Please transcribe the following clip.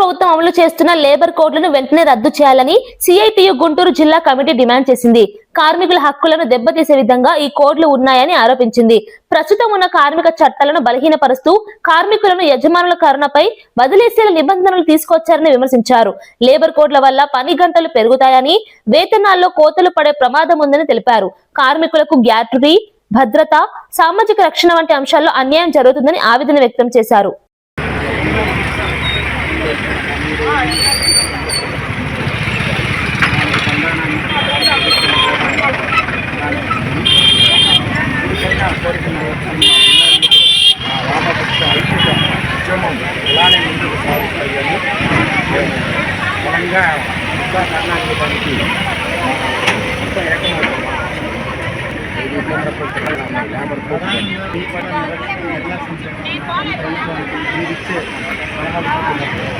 ప్రభుత్వం అమలు చేస్తున్న లేబర్ కోడ్లను వెంటనే రద్దు చేయాలని సిఐటియు గుంటూరు జిల్లా కమిటీ డిమాండ్ చేసింది. కార్మికుల హక్కులను దెబ్బతీసే విధంగా ఈ కోడ్లు ఉన్నాయని ఆరోపించింది. ప్రస్తుతం ఉన్న కార్మిక చట్టాలను బలహీనపరుస్తూ కార్మికులను యజమానుల కరుణపై వదిలేసేల నిబంధనలు తీసుకొచ్చారని విమర్శించారు. లేబర్ కోడ్ల వల్ల పని గంటలు పెరుగుతాయని వేతనాల్లో కోతలు పడే ప్రమాదం ఉందని తెలిపారు. కార్మికులకు గ్యాటరీ భద్రత సామాజిక రక్షణ వంటి అంశాల్లో అన్యాయం జరుగుతుందని ఆవేదన వ్యక్తం చేశారు. బలంగా ఇంకా కర్ణాటకడానికి అంతా ఏకమవుతాం ఇది కేంద్ర ప్రభుత్వం లేబర్ ప్రభుత్వం ఈ పని నిర్లక్ష్యం నిర్లక్ష్యం చేయడం ప్రభుత్వానికి మీరు ఇచ్చే సలహాలు